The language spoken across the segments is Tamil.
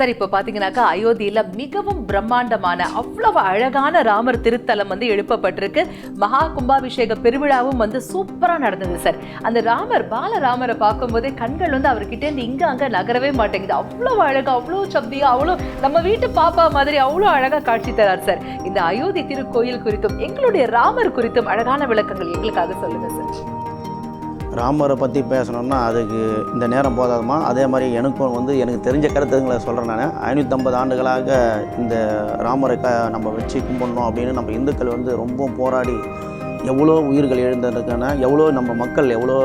சார் இப்போ பார்த்தீங்கன்னாக்கா அயோத்தியில் மிகவும் பிரம்மாண்டமான அவ்வளவு அழகான ராமர் திருத்தலம் வந்து எழுப்பப்பட்டிருக்கு. மகா கும்பாபிஷேக பெருவிழாவும் வந்து சூப்பராக நடந்தது சார். அந்த ராமர் பாலராமரை பார்க்கும்போதே கண்கள் வந்து அவர்கிட்டேருந்து இங்கே அங்கே நகரவே மாட்டேங்குது. அவ்வளோ அழகாக அவ்வளோ சப்தியாக அவ்வளோ நம்ம வீட்டு பாப்பா மாதிரி அவ்வளோ அழகாக காட்சி தரார் சார். இந்த அயோத்தி திருக்கோயில் குறித்தும் எங்களுடைய ராமர் குறித்தும் அழகான விளக்கங்கள் எங்களுக்காக சொல்லுங்கள் சார். ராமரை பற்றி பேசணும்னா அதுக்கு இந்த நேரம் போதாதுமா? அதே மாதிரி எனக்கும் வந்து எனக்கு தெரிஞ்ச கருத்துங்களை சொல்கிறேன் நான். ஐநூற்றம்பது ஆண்டுகளாக இந்த ராமரை க நம்ம வச்சு கும்பிடணும் அப்படின்னு நம்ம இந்துக்கள் வந்து ரொம்ப போராடி எவ்வளோ உயிர்கள் எழுந்ததுக்கான எவ்வளோ நம்ம மக்கள் எவ்வளோ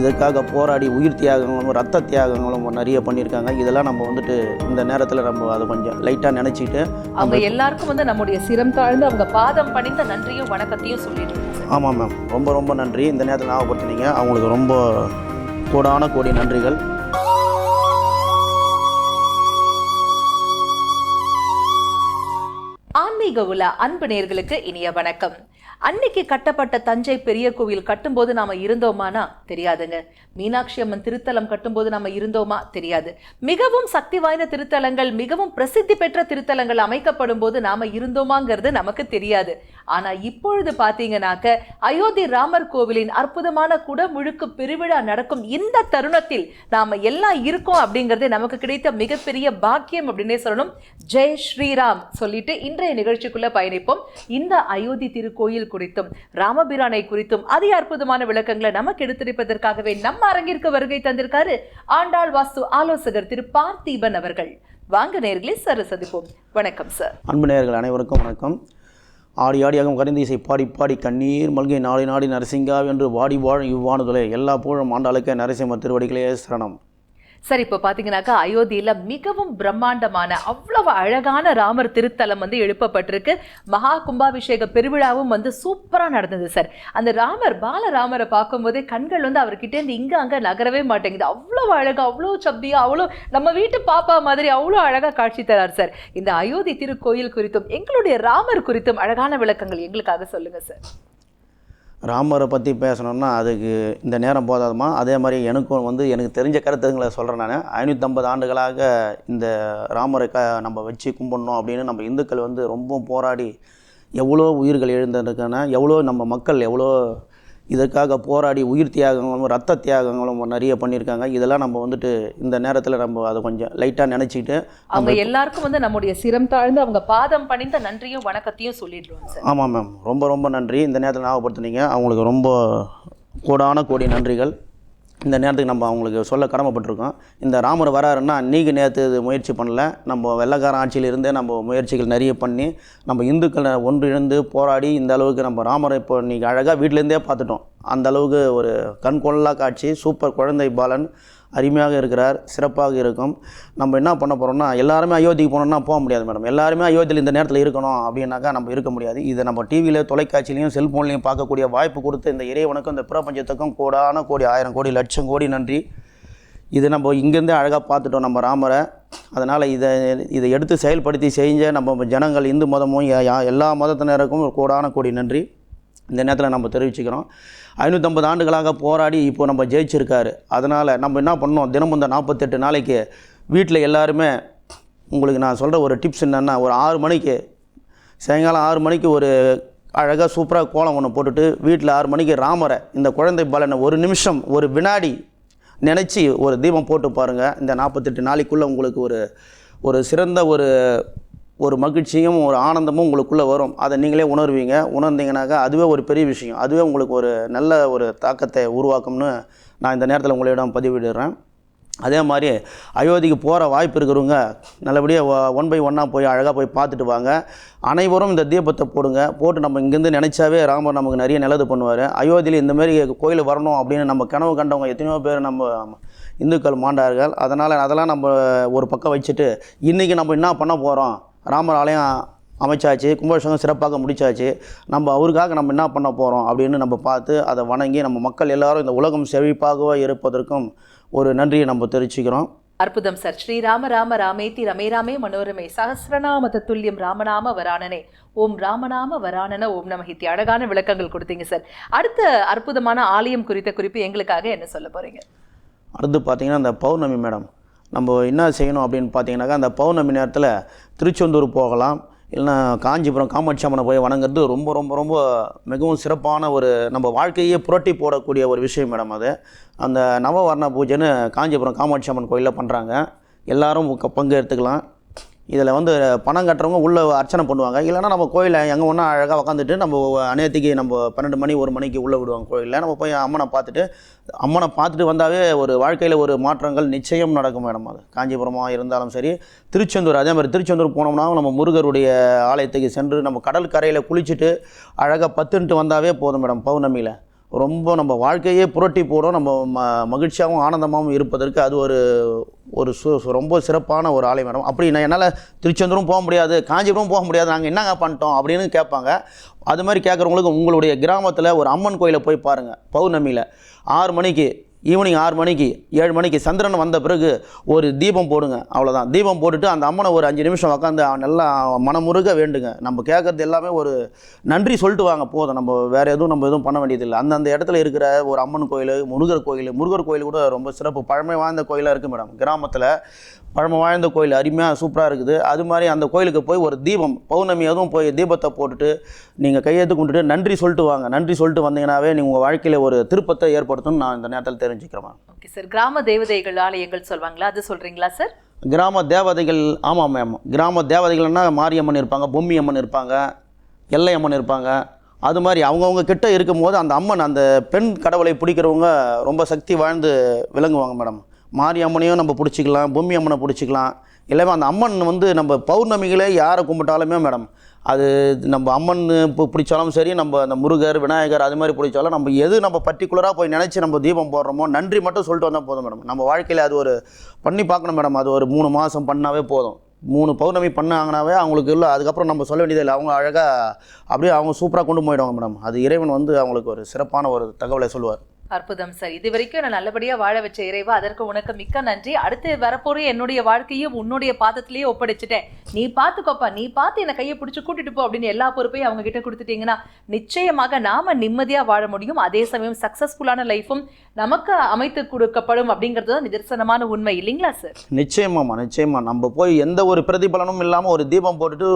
இதற்காக போராடி உயிர் தியாகங்களும் ரத்த தியாகங்களும் நிறைய பண்ணியிருக்காங்க. இதெல்லாம் நம்ம வந்துட்டு இந்த நேரத்தில் நம்ம அதை கொஞ்சம் லைட்டாக நினச்சிட்டு அவங்க எல்லாருக்கும் வந்து நம்முடைய சிரம் தாழ்ந்து அவங்க பாதம் பணிந்த நன்றியும் வணக்கத்தையும் சொல்லிட்டு ஆமாம் மேம் ரொம்ப ரொம்ப நன்றி. இந்த நேரத்தில் ஞாபகப்படுத்துனீங்க. அவங்களுக்கு ரொம்ப கோடான கோடி நன்றிகள். ஆன்மீக உலா அன்பு நேர்களுக்கு இனிய வணக்கம். அன்னைக்கு கட்டப்பட்ட தஞ்சை பெரிய கோவில் கட்டும்போது நாம இருந்தோமானா தெரியாதுங்க. மீனாட்சி அம்மன் திருத்தலம் கட்டும்போது நாம இருந்தோமா தெரியாது. மிகவும் சக்தி வாய்ந்த திருத்தலங்கள் மிகவும் பிரசித்தி பெற்ற திருத்தலங்கள் அமைக்கப்படும் போது நாம இருந்தோமாங்கிறது நமக்கு தெரியாது. ஆனா இப்பொழுது பாத்தீங்கன்னாக்க அயோத்தி ராமர் கோவிலின் அற்புதமான குடமுழுக்கு பெருவிழா நடக்கும் இந்த தருணத்தில் நாம எல்லாம் இருக்கோம் அப்படிங்கிறது நமக்கு கிடைத்த மிகப்பெரிய பாக்கியம் அப்படின்னே சொல்லணும். ஜெய் ஸ்ரீராம் சொல்லிட்டு இன்றைய நிகழ்ச்சிக்குள்ள பயணிப்போம். இந்த அயோத்தி திருக்கோயில் குறித்தும் ராமபிரானை குறித்தும் அதி அற்புதமான விளக்கங்களை நமக்கு எடுத்திருப்பதற்காகவே நம்ம அரங்கிற்கு வருகை தந்திருக்காரு ஆண்டாள் வாஸ்து ஆலோசகர் திரு பார்த்தீபன் அவர்கள். வாங்க நேர்களே சந்திப்போம். வணக்கம் சார். அன்பு நேர்கள் அனைவருக்கும் வணக்கம். ஆடி ஆடியாகும் கரைந்த இசை பாடி பாடி கண்ணீர் மல்கை நாடி நாடி நரசிங்கா என்று வாடி வாழும் இவ்வாணுதலே எல்லா புகழும் ஆண்டாளுக்கே நரசிம்ம திருவடிகளே சரணம். சார் இப்போ பார்த்தீங்கன்னாக்கா அயோத்தியில் மிகவும் பிரம்மாண்டமான அவ்வளவு அழகான ராமர் திருத்தலம் வந்து எழுப்பப்பட்டிருக்கு. மகா கும்பாபிஷேக பெருவிழாவும் வந்து சூப்பராக நடந்தது சார். அந்த ராமர் பாலராமரை பார்க்கும்போதே கண்கள் வந்து அவர்கிட்டேருந்து இங்கே அங்கே நகரவே மாட்டேங்குது. அவ்வளோ அழகாக அவ்வளோ சப்தியாக அவ்வளோ நம்ம வீட்டு பாப்பா மாதிரி அவ்வளோ அழகாக காட்சி தரார் சார். இந்த அயோத்தி திருக்கோயில் குறித்தும் எங்களுடைய ராமர் குறித்தும் அழகான விளக்கங்கள் எங்களுக்காக சொல்லுங்கள் சார். ராமரை பற்றி பேசணும்னா அதுக்கு இந்த நேரம் போதாதுமா? அதே மாதிரி எனக்கும் வந்து எனக்கு தெரிஞ்ச கருத்துங்களை சொல்கிறேன் நான். ஐநூற்றம்பது ஆண்டுகளாக இந்த ராமரை க நம்ம வச்சு கும்பிடணும் அப்படின்னு நம்ம இந்துக்கள் வந்து ரொம்ப போராடி எவ்வளோ உயிர்கள் எழுந்ததுக்கான எவ்வளோ நம்ம மக்கள் எவ்வளோ இதற்காக போராடி உயிர் தியாகங்களும் ரத்த தியாகங்களும் நிறைய பண்ணியிருக்காங்க. இதெல்லாம் நம்ம வந்துட்டு இந்த நேரத்தில் நம்ம அதை கொஞ்சம் லைட்டாக நினச்சிக்கிட்டு அவங்க எல்லாருக்கும் வந்து நம்முடைய சிரம் தாழ்ந்து அவங்க பாதம் பணிந்த நன்றியும் வணக்கத்தையும் சொல்லிடுறோம் சார். ஆமாம் மேம் ரொம்ப ரொம்ப நன்றி. இந்த நேரத்தில் ஞாபகப்படுத்துனீங்க. அவங்களுக்கு ரொம்ப கோடான கோடி நன்றிகள். இந்த நேரத்துக்கு நம்ம அவங்களுக்கு சொல்ல கடமைப்பட்டிருக்கோம். இந்த ராமர் வராருன்னா அன்றைக்கி நேற்று இது முயற்சி பண்ணல. நம்ம வெள்ளக்காரன் ஆட்சியிலிருந்தே நம்ம முயற்சிகள் நிறைய பண்ணி நம்ம இந்துக்களை ஒன்றிணைந்து போராடி இந்த அளவுக்கு நம்ம ராமரை இப்போ இன்றைக்கி அழகாக வீட்டிலேருந்தே பார்த்துட்டோம். அந்த அளவுக்கு ஒரு கண்கொள்ளா காட்சி சூப்பர் குழந்தை பாலன் அருமையாக இருக்கிறார் சிறப்பாக இருக்கும். நம்ம என்ன பண்ண போகிறோம்னா எல்லாருமே அயோத்திக்கு போனோம்னா போக முடியாது மேடம் எல்லாருமே அயோத்தியில் இந்த நேரத்தில் இருக்கணும் அப்படின்னாக்கா நம்ம இருக்க முடியாது. இதை நம்ம டிவியில் தொலைக்காட்சியிலையும் செல்ஃபோன்லையும் பார்க்கக்கூடிய வாய்ப்பு கொடுத்து இந்த இறைவனுக்கும் இந்த பிரபஞ்சத்துக்கும் கோடான கோடி ஆயிரம் கோடி லட்சம் கோடி நன்றி. இது நம்ம இங்கேருந்தே அழகாக பார்த்துட்டோம் நம்ம ராமரை. அதனால் இதை இதை எடுத்து செயல்படுத்தி செஞ்ச நம்ம ஜனங்கள் இந்து மதமும் எல்லா மதத்தினருக்கும் கோடான கோடி நன்றி. இந்த நேரத்தில் நம்ம தெரிவிச்சுக்கிறோம். ஐநூற்றம்பது ஆண்டுகளாக போராடி இப்போ நம்ம ஜெயிச்சிருக்காரு. அதனால் நம்ம என்ன பண்ணோம்? தினமும் இந்த நாற்பத்தெட்டு நாளைக்கு வீட்டில் எல்லாருமே உங்களுக்கு நான் சொல்கிற ஒரு டிப்ஸ் என்னென்னா ஒரு ஆறு மணிக்கு சாயங்காலம் ஆறு மணிக்கு ஒரு அழகாக சூப்பராக கோலம் ஒன்று போட்டுட்டு வீட்டில் ஆறு மணிக்கு ராமரை இந்த குழந்தை பலனை ஒரு நிமிஷம் ஒரு வினாடி நினச்சி ஒரு தீபம் போட்டு பாருங்கள் இந்த நாற்பத்தெட்டு நாளைக்குள்ளே உங்களுக்கு ஒரு ஒரு சிறந்த ஒரு ஒரு மகிழ்ச்சியும் ஒரு ஆனந்தமும் உங்களுக்குள்ளே வரும். அதை நீங்களே உணர்வீங்க. உணர்ந்தீங்கனாக்கா அதுவே ஒரு பெரிய விஷயம். அதுவே உங்களுக்கு ஒரு நல்ல ஒரு தாக்கத்தை உருவாக்கும்னு நான் இந்த நேரத்தில் உங்களிடம் பதிவிடுறேன். அதே மாதிரி அயோத்திக்கு போகிற வாய்ப்பு இருக்கிறவங்க நல்லபடியாக ஒன் பை ஒன்னாக போய் அழகாக போய் பார்த்துட்டு வாங்க. அனைவரும் இந்த தீபத்தை போடுங்க. போட்டு நம்ம இங்கேருந்து நினச்சாவே ராமர் நமக்கு நிறைய நல்லது பண்ணுவார். அயோத்தியில் இந்தமாரி கோயில் வரணும் அப்படின்னு நம்ம கனவு கண்டவங்க எத்தனையோ பேர் நம்ம இந்துக்கள் மாண்டார்கள். அதனால் அதெல்லாம் நம்ம ஒரு பக்கம் வச்சுட்டு இன்றைக்கி நம்ம என்ன பண்ண போகிறோம் ராமர் ஆலயம் அமைச்சாச்சு கும்பாபிஷேகம் சிறப்பாக முடிச்சாச்சு. நம்ம அவருக்காக நம்ம என்ன பண்ண போகிறோம் அப்படின்னு நம்ம பார்த்து அதை வணங்கி நம்ம மக்கள் எல்லாரும் இந்த உலகம் செழிப்பாகவே இருப்பதற்கும் ஒரு நன்றியை நம்ம தெரிவிச்சுக்கிறோம். அற்புதம் சார். ஸ்ரீராம ராம ராமேதி ரமே ராமே மனோரமே. சஹசிரநாம தத்துல்யம் ராமநாம வராணனே ஓம் ராமநாம வராணன ஓம் நமஹித்தி அழகான விளக்கங்கள் கொடுத்தீங்க சார். அடுத்த அற்புதமான ஆலயம் குறித்த குறிப்பு எங்களுக்காக என்ன சொல்ல போறீங்க? அடுத்து பார்த்தீங்கன்னா இந்த பௌர்ணமி மேடம். நம்ம என்ன செய்யணும் அப்படின்னு பார்த்தீங்கன்னாக்கா அந்த பௌர்ணமி நேரத்தில் திருச்செந்தூர் போகலாம். இல்லைன்னா காஞ்சிபுரம் காமாட்சி அம்மனை போய் வணங்குறது ரொம்ப ரொம்ப ரொம்ப மிகவும் சிறப்பான ஒரு நம்ம வாழ்க்கையே புரட்டி போடக்கூடிய ஒரு விஷயம் மேடம் அது. அந்த நவவர்ண பூஜைன்னு காஞ்சிபுரம் காமாட்சி அம்மன் கோயிலில் பண்ணுறாங்க எல்லோரும் க- பங்கு எடுத்துக்கலாம் இதில் வந்து பணம் கட்டுறவங்க உள்ளே அர்ச்சனை பண்ணுவாங்க. இல்லைன்னா நம்ம கோயிலில் எங்கே ஒன்றா அழகாக உட்காந்துட்டு நம்ம அநேத்திக்கு நம்ம பன்னெண்டு மணி ஒரு மணிக்கு உள்ளே விடுவாங்க கோயிலில். நம்ம போய் அம்மனை பார்த்துட்டு அம்மனை பார்த்துட்டு வந்தாவே ஒரு வாழ்க்கையில் ஒரு மாற்றங்கள் நிச்சயம் நடக்கும் மேடம் அது. காஞ்சிபுரமாக இருந்தாலும் சரி திருச்செந்தூர் அதே மாதிரி திருச்செந்தூர் போனோம்னா நம்ம முருகருடைய ஆலயத்துக்கு சென்று நம்ம கடல் கரையில் குளிச்சுட்டு அழகாக பத்துன்ட்டு வந்தாவே போதும் மேடம் பௌர்ணமியில். ரொம்ப நம்ம வாழ்க்கையே புரட்டி போடும். நம்ம ம மகிழ்ச்சியாகவும் ஆனந்தமாகவும் இருப்பதற்கு அது ஒரு ஒரு சு சு- ரொம்ப சிறப்பான ஒரு ஆலயம் மேடம். அப்படி நான் என்னால் திருச்செந்தூரும் போக முடியாது காஞ்சிபுரம் போக முடியாது நாங்கள் என்னங்க பண்ணிட்டோம் அப்படின்னு கேட்பாங்க. அது மாதிரி கேட்குறவங்களுக்கு உங்களுடைய கிராமத்தில் ஒரு அம்மன் கோயிலை போய் பாருங்கள் பௌர்ணமியில். ஆறு மணிக்கு ஈவினிங் ஆறு மணிக்கு ஏழு மணிக்கு சந்திரன் வந்த பிறகு ஒரு தீபம் போடுங்க. அவ்வளோதான் தீபம் போட்டுட்டு அந்த அம்மனை ஒரு அஞ்சு நிமிஷம் உட்காந்து நல்லா மனமுருக வேண்டுங்க. நம்ம கேட்குறது எல்லாமே ஒரு நன்றி சொல்லிட்டு வாங்க போதும். நம்ம வேறு எதுவும் நம்ம எதுவும் பண்ண வேண்டியதில்லை. அந்தந்த இடத்துல இருக்கிற ஒரு அம்மன் கோயில் முருகர் கோயில் முருகர் கோயில் கூட ரொம்ப சிறப்பு பழமை வாய்ந்த கோயிலாக இருக்குது மேடம். கிராமத்தில் பழமை வாழ்ந்த கோயில் அருமையாக சூப்பராக இருக்குது. அது மாதிரி அந்த கோயிலுக்கு போய் ஒரு தீபம் பௌர்ணமி அதுவும் போய் தீபத்தை போட்டுட்டு நீங்கள் கையெழுத்து கொண்டுட்டு நன்றி சொல்லிட்டு வாங்க. நன்றி சொல்லிட்டு வந்தீங்கன்னாவே நீங்கள் உங்கள் வாழ்க்கையில் ஒரு திருப்பத்தை ஏற்படுத்தும்னு நான் இந்த நேரத்தில் தெரிஞ்சுக்கிறேன். ஓகே சார் கிராம தேவதைகள் ஆலயங்கள் சொல்வாங்களா? அது சொல்றீங்களா சார் கிராம தேவதைகள் ஆமாம் மேம் கிராம தேவதைகள்னா மாரியம்மன் இருப்பாங்க பொம்மி அம்மன் இருப்பாங்க எல்லை அம்மன் இருப்பாங்க. அது மாதிரி அவங்கவுங்க கிட்ட இருக்கும்போது அந்த அம்மன் அந்த பெண் கடவுளை பிடிக்கிறவங்க ரொம்ப சக்தி வாழ்ந்து விளங்குவாங்க மேடம் மாரி அம்மனையும் நம்ம பிடிச்சிக்கலாம் பூமி அம்மனை பிடிச்சிக்கலாம். எல்லாமே அந்த அம்மன் வந்து நம்ம பௌர்ணமிகளே யாரை கும்பிட்டாலுமே மேடம் அது நம்ம அம்மன் இப்போ பிடிச்சாலும் சரி நம்ம அந்த முருகர் விநாயகர் அது மாதிரி பிடிச்சாலும் நம்ம எது நம்ம பர்டிகுலராக போய் நினச்சி நம்ம தீபம் போடுறோமோ நன்றி மட்டும் சொல்லிட்டு வந்தால் போதும் மேடம். நம்ம வாழ்க்கையில் அது ஒரு பண்ணி பார்க்கணும் மேடம். அது ஒரு மூணு மாதம் பண்ணாவே போதும். மூணு பௌர்ணமி பண்ணாங்கனாவே அவங்களுக்கு இல்லை அதுக்கப்புறம் நம்ம சொல்ல வேண்டியதில்லை. அவங்க அழகாக அப்படியே அவங்க சூப்பராக கொண்டு போயிடுவாங்க மேடம். அது இறைவன் வந்து அவங்களுக்கு ஒரு சிறப்பான ஒரு தகவலை சொல்லுவார். அற்புதம் சார். இது வரைக்கும் நான் நல்லபடியாக வாழ வச்ச இறைவா அதற்கு உனக்கு மிக்க நன்றி. அடுத்து வரப்போற என்னுடைய வாழ்க்கையும் உன்னுடைய பாதத்திலேயே ஒப்படைச்சிட்டேன். நீ பார்த்துக்கோப்பா நீ பார்த்து என்னை கையை பிடிச்சி கூட்டிட்டு போ அப்படின்னு எல்லா பொறுப்பையும் அவங்க கிட்ட கொடுத்துட்டீங்கன்னா நிச்சயமாக நாம நிம்மதியாக வாழ முடியும். அதே சமயம் சக்சஸ்ஃபுல்லான லைஃபும் நமக்கு அமைத்து கொடுக்கப்படும் அப்படிங்கிறது தான் நிதர்சனமான உண்மை. இல்லைங்களா சார்? நிச்சயமாம்மா நிச்சயமா. நம்ம போய் எந்த ஒரு பிரதிபலனும் இல்லாமல் ஒரு தீபம் போட்டுட்டு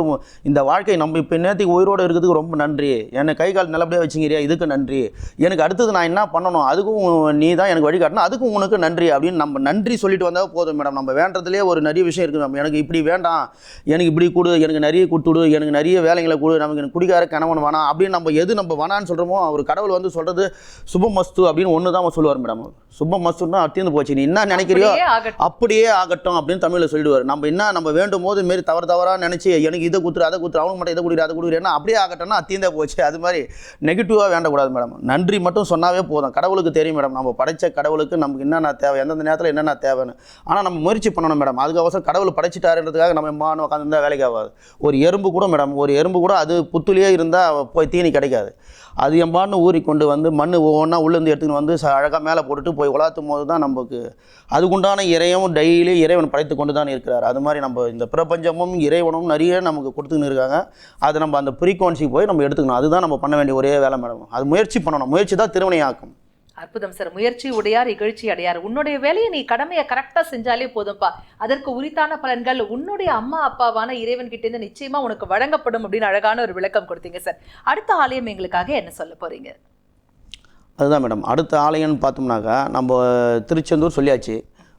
இந்த வாழ்க்கை நம்ம இப்போ நேரத்துக்கு உயிரோடு இருக்கிறதுக்கு ரொம்ப நன்றி. என்னை கை கால் நல்லபடியாக வச்சுங்கிறியா? இதுக்கு நன்றி. எனக்கு அடுத்தது நான் என்ன பண்ணணும்? அதுக்கும் நீ தான் எனக்கு வழிகாட்டணும் அதுக்கும் உனக்கு நன்றி அப்படின்னு நம்ம நன்றி சொல்லிட்டு வந்தால் போதும் மேடம். நம்ம வேண்டதுலேயே ஒரு நிறைய விஷயம் இருக்குது நம்ம எனக்கு இப்படி வேண்டாம். எனக்கு இப்படி கொடு. எனக்கு நிறைய கொடுத்துடு எனக்கு நிறைய வேலைகளை கொடு. நமக்கு எனக்கு குடிக்கார கணவன் வேணாம் அப்படின்னு நம்ம எது நம்ம வேணான்னு சொல்கிறோமோ அவர் கடவுள் வந்து சொல்கிறது சுபமஸ்து அப்படின்னு ஒன்று தான் சொல்லுவார் மேடம். சுபமஸ்துன்னா அத்தியந்து போச்சு. நீ என்ன நினைக்கிறியோ அப்படியே ஆகட்டும். அப்படின்னு தமிழில் சொல்லிடுவார். நம்ம என்ன நம்ம வேண்டும் போது மாரி தவறு தவறாக நினச்சி எனக்கு இதை கொடுத்துரு அதை கொடுத்துரு அவனுக்கு மட்டும் இதை கொடுக்குற அதை கொடுக்குறேன்னா அப்படியே ஆகட்டும்னா அத்தீந்தே போச்சு. அது மாதிரி நெகட்டிவாக வேண்டக்கூடாது மேடம். நன்றி மட்டும் சொன்னாவே போதும். கடவுளுக்கு தெரியும் மேடம். நம்ம படைச்ச கடவுளுக்கு நமக்கு என்னென்ன தேவை எந்தெந்த நேரத்தில் என்னென்ன தேவைன்னு. ஆனால் நம்ம முயற்சி பண்ணணும் மேடம். அதுக்கோசரம் கடவுள் படைச்சிட்டாருன்றதுக்காக நம்ம எம்மான்னு உட்காந்துருந்தா வேலைக்கு ஆகாது. ஒரு எறும்பு கூட மேடம் ஒரு எறும்பு கூட அது புத்துலேயே இருந்தால் போய் தீனி கிடைக்காது. அது எம்பான்னு ஊறி கொண்டு வந்து மண் ஒவ்வொன்றா உள்ளேருந்து எடுத்துன்னு வந்து அழகாக மேலே போட்டுட்டு போய் உலாத்தும் போது தான் நமக்கு அதுக்குண்டான இறையும் டெய்லி இறைவன் படைத்து கொண்டு தான் இருக்கிறார். அது மாதிரி நம்ம இந்த பிரபஞ்சமும் இறைவனும் நிறைய நமக்கு கொடுத்துன்னு இருக்காங்க. அதை நம்ம அந்த ஃப்ரீக்வன்சிக்கு போய் நம்ம எடுத்துக்கணும். அதுதான் நம்ம பண்ண வேண்டிய ஒரே வேலை மேடம். அது முயற்சி பண்ணணும். முயற்சி தான் திருவினையாக்கும். அற்புதம் சார். முயற்சி உடையார் இகழ்ச்சி அடையார். உன்னுடைய வேலையை நீ கடமையை கரெக்டாக செஞ்சாலே போதும்ப்பா அதற்கு உரித்தான பலன்கள் உன்னுடைய அம்மா அப்பாவான இறைவன் கிட்ட இருந்து உனக்கு வழங்கப்படும் அப்படின்னு அழகான ஒரு விளக்கம் கொடுத்தீங்க சார். அடுத்த ஆலயம் எங்களுக்காக என்ன சொல்ல போகிறீங்க அதுதான் மேடம் அடுத்த ஆலயம்னு பார்த்தோம்னாக்கா நம்ம திருச்செந்தூர் சொல்லியாச்சு.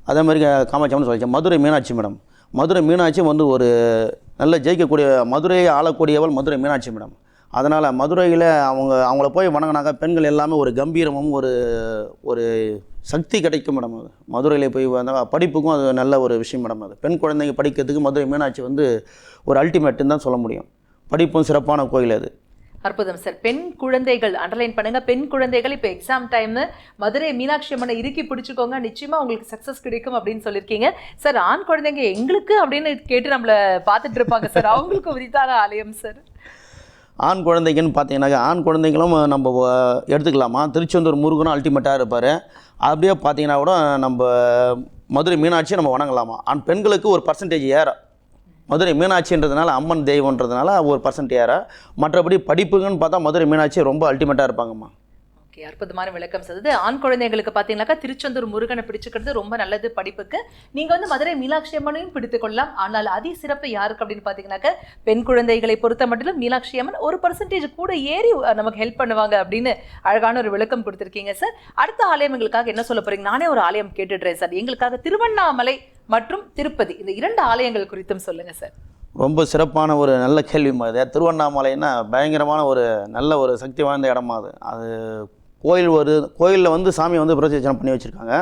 அதே மாதிரி காமாட்சியம்னு சொல்லியாச்சு. மதுரை மீனாட்சி மேடம் மதுரை மீனாட்சி வந்து ஒரு நல்ல ஜெயிக்கக்கூடிய மதுரையை ஆளக்கூடியவள் மதுரை மீனாட்சி மேடம் அதனால் மதுரையில் அவங்க அவங்கள போய் வணங்கினாக்கா பெண்கள் எல்லாமே ஒரு கம்பீரமும் ஒரு ஒரு சக்தி கிடைக்கும் மேடம். அது மதுரையில் போய் வந்தால் படிப்புக்கும் அது நல்ல ஒரு விஷயம் மேடம் அது. பெண் குழந்தைங்க படிக்கிறதுக்கு மதுரை மீனாட்சி வந்து ஒரு அல்டிமேட்டுன்னு தான் சொல்ல முடியும். படிப்பும் சிறப்பான கோயில் அது. அற்புதம் சார். பெண் குழந்தைகள் அண்டர்லைன் பண்ணுங்க. பெண் குழந்தைகள் இப்போ எக்ஸாம் டைம் மதுரை மீனாட்சி அம்மனை இறுக்கி பிடிச்சிக்கோங்க. நிச்சயமா உங்களுக்கு சக்சஸ் கிடைக்கும் அப்படின்னு சொல்லியிருக்கீங்க. சார் ஆண் குழந்தைங்க எங்களுக்கு அப்படின்னு கேட்டு நம்மள பார்த்துட்டு இருப்பாங்க சார். அவங்களுக்கு உரித்தான ஆலயம் சார். ஆண் குழந்தைங்கன்னு பார்த்தீங்கன்னாக்கா ஆண் குழந்தைங்களும் நம்ம எடுத்துக்கலாமா? திருச்செந்தூர் முருகனும் அல்டிமேட்டாக இருப்பார். அப்படியே பார்த்தீங்கன்னா கூட நம்ம மதுரை மீனாட்சியை நம்ம வணங்கலாமா? ஆண் பெண்களுக்கு ஒரு பர்சன்டேஜ் ஏற. மதுரை மீனாட்சின்றதுனால அம்மன் தெய்வன்றதுனால ஒரு பர்சன்ட் ஏற. மற்றபடி படிப்புங்கன்னு பார்த்தா மதுரை மீனாட்சி ரொம்ப அல்டிமேட்டாக இருப்பாங்கம்மா. ஓகே அற்புதமான விளக்கம் சொல்லுது ஆண் குழந்தைங்களுக்கு பார்த்தீங்கன்னாக்கா திருச்செந்தூர் முருகனை பிடிச்சுக்கிறது ரொம்ப நல்லது படிப்புக்கு. நீங்கள் வந்து மதுரை மீனாட்சி அம்மனையும் பிடித்துக்கொள்ளலாம் ஆனால் அதி சிறப்பு யாருக்கு அப்படின்னு பார்த்தீங்கன்னாக்கா பெண் குழந்தைகளை பொறுத்த மட்டும் மீனாட்சி அம்மன் ஒரு பர்சன்டேஜ் கூட ஏறி நமக்கு ஹெல்ப் பண்ணுவாங்க அப்படின்னு அழகான ஒரு விளக்கம் கொடுத்துருக்கீங்க சார். அடுத்த ஆலயம் எங்களுக்காக என்ன சொல்ல போறீங்க? நானே ஒரு ஆலயம் கேட்டுடுறேன் சார். எங்களுக்காக திருவண்ணாமலை மற்றும் திருப்பதி இந்த இரண்டு ஆலயங்கள் குறித்தும் சொல்லுங்கள் சார். ரொம்ப சிறப்பான ஒரு நல்ல கேள்வி மாதிரி திருவண்ணாமலைன்னா பயங்கரமான ஒரு நல்ல ஒரு சக்தி வாய்ந்த இடமா அது. அது கோயில் ஒரு கோயிலில் வந்து சாமியை வந்து பிரதிஷ்டம் பண்ணி வச்சுருக்காங்க.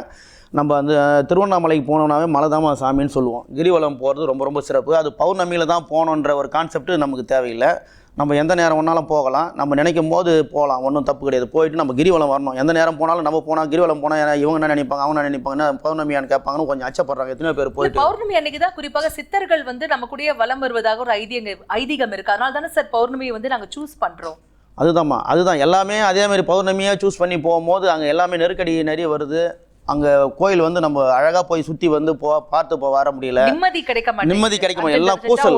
நம்ம அந்த திருவண்ணாமலைக்கு போனோம்னாவே மலைதாம சாமின்னு சொல்லுவோம். கிரிவலம் போகிறது ரொம்ப ரொம்ப சிறப்பு. அது பௌர்ணமியில் தான் போகணுன்ற ஒரு கான்செப்ட் நமக்கு தேவையில்லை. நம்ம எந்த நேரம் வேணாலும் போகலாம். நம்ம நினைக்கும் போது போகலாம். ஒன்றும் தப்பு கிடையாது. போயிட்டு நம்ம கிரிவலம் வரணும். எந்த நேரம் போனாலும் நம்ம போனால் கிரிவலம் போனால் இவங்க என்ன நினைப்பாங்க அவங்க என்ன நினைப்பாங்கன்னா பௌர்ணமியான்னு கேட்பாங்கன்னு கொஞ்சம் அச்சப்படுறாங்க. எத்தனையோ பேர் போயிட்டு. பௌர்ணமி அன்னைக்கு தான் குறிப்பாக சித்தர்கள் வந்து நம்ம கூடயே வலம் வருவதாக ஒரு ஐதீக ஐதீகம் இருக்கு. அதனால தானே சார் பௌர்ணமியை வந்து நாங்க சூஸ் பண்றோம். அதுதாம்மா அதுதான். எல்லாமே அதே மாதிரி பௌர்ணமியாக சூஸ் பண்ணி போகும்போது அங்கே எல்லாமே நெருக்கடி நிறைய வருது. அங்கே கோயில் வந்து நம்ம அழகாக போய் சுற்றி வந்து போ பார்த்து போ வர முடியல. நிம்மதி கிடைக்க. நிம்மதி கிடைக்க எல்லாம் கூசல்.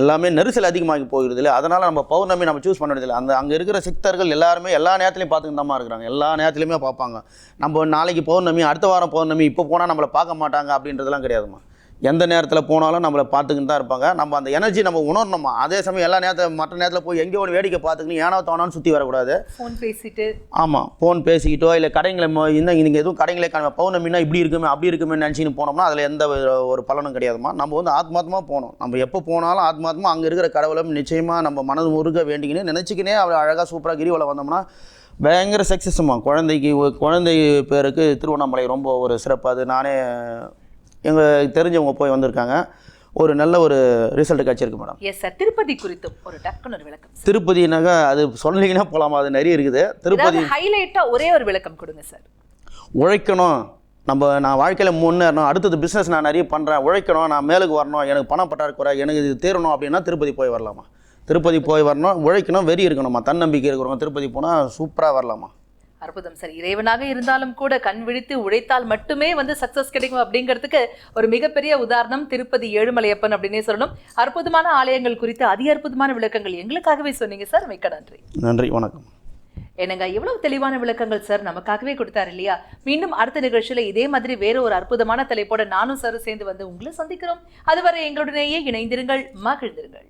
எல்லாமே நெரிசல் அதிகமாகி போயிடுது இல்லை. அதனால் நம்ம பௌர்ணமி நம்ம சூஸ் பண்ணுறதில்ல அந்த அங்கே இருக்கிற சித்தர்கள் எல்லாருமே எல்லா நேரத்துலையும் பார்த்துக்கிட்டு தான் இருக்கிறாங்க. எல்லா நேரத்துலையுமே பார்ப்பாங்க. நம்ம நாளைக்கு பௌர்ணமி அடுத்த வாரம் பௌர்ணமி இப்போ போனால் நம்மளை பார்க்க மாட்டாங்க அப்படின்றதெல்லாம் கிடையாதும்மா. எந்த நேரத்தில் போனாலும் நம்மளை பார்த்துக்கிட்டு தான் இருப்பாங்க. நம்ம அந்த எனர்ஜி நம்ம உணரணுமா? அதே சமயம் எல்லா நேரத்தில் மற்ற நேரத்தில் போய் எங்கேயோ ஒரு வேடிக்கை பார்த்துக்கணும் ஏனோ தோணான்னு சுற்றி வரக்கூடாது. ஃபோன் பேசிட்டு. ஆமாம் ஃபோன் பேசிக்கிட்டோ இல்லை கடைங்களை இன்னும் நீங்கள் எதுவும் கடைங்களே காண பௌர்ணமினா இப்படி இருக்குமே அப்படி இருக்குமே நினச்சின்னு போனோம்னா அதில் எந்த ஒரு- பலனும் கிடையாதுமா நம்ம வந்து ஆத்மாத்மா போகணும். நம்ம எப்போ போனாலும் ஆத்மாத்மா அங்கே இருக்கிற கடவுளும் நிச்சயமாக நம்ம மனது முருக வேண்டிக்கின்னு நினச்சிக்கினே அவர் அழகாக சூப்பராக கிரிவலம் வந்தோம்னா பயங்கர சக்ஸஸ்மா குழந்தைக்கு குழந்தை பேருக்கு திருவண்ணாமலை ரொம்ப ஒரு சிறப்பு. அது நானே எங்கள் தெரிஞ்சவங்க போய் வந்திருக்காங்க. ஒரு நல்ல ஒரு ரிசல்ட் கிடச்சிருக்கு மேடம் எஸ் சார் திருப்பதி குறித்தும் ஒரு டக்குன்னு ஒரு விளக்கம் திருப்பதினாக்கா அது சொன்னீங்கன்னா போகலாமா அது நிறைய இருக்குது. திருப்பதி ஏதாவது ஹைலைட்டா ஒரே ஒரு விளக்கம் கொடுங்க சார் உழைக்கணும். நம்ம நான் வாழ்க்கையில் முன்னேறணும். அடுத்தது பிஸ்னஸ் நான் நிறைய பண்ணுறேன் உழைக்கணும். நான் மேலுக்கு வரணும். எனக்கு பணம் பற்றாக்குறை எனக்கு இது தீரணும் அப்படின்னா திருப்பதி போய் வரலாமா? திருப்பதி போய் வரணும். உழைக்கணும். வெறி இருக்கணுமா? தன்னம்பிக்கை இருக்கிறவங்க திருப்பதி போனால் சூப்பராக வரலாமா? அற்புதம் சார். இறைவனாக இருந்தாலும் கூட கண் விழித்து உழைத்தால் மட்டுமே வந்து சக்சஸ் கிடைக்கும் அப்படிங்கிறதுக்கு ஒரு மிகப்பெரிய உதாரணம் திருப்பதி ஏழுமலையப்பன் அப்படின்னே சொல்லணும். அற்புதமான ஆலயங்கள் குறித்து அதி அற்புதமான விளக்கங்கள் எங்களுக்காகவே சொன்னீங்க சார். மிக்க நன்றி. நன்றி வணக்கம். என்னங்க எவ்வளவு தெளிவான விளக்கங்கள் சார் நமக்காகவே கொடுத்தாரு இல்லையா? மீண்டும் அடுத்த நிகழ்ச்சியில இதே மாதிரி வேற ஒரு அற்புதமான தலைப்போட நானும் சார் சேர்ந்து வந்து உங்களை சந்திக்கிறோம். அதுவரை எங்களுடனேயே இணைந்திருங்கள் மகிழ்ந்திருங்கள்.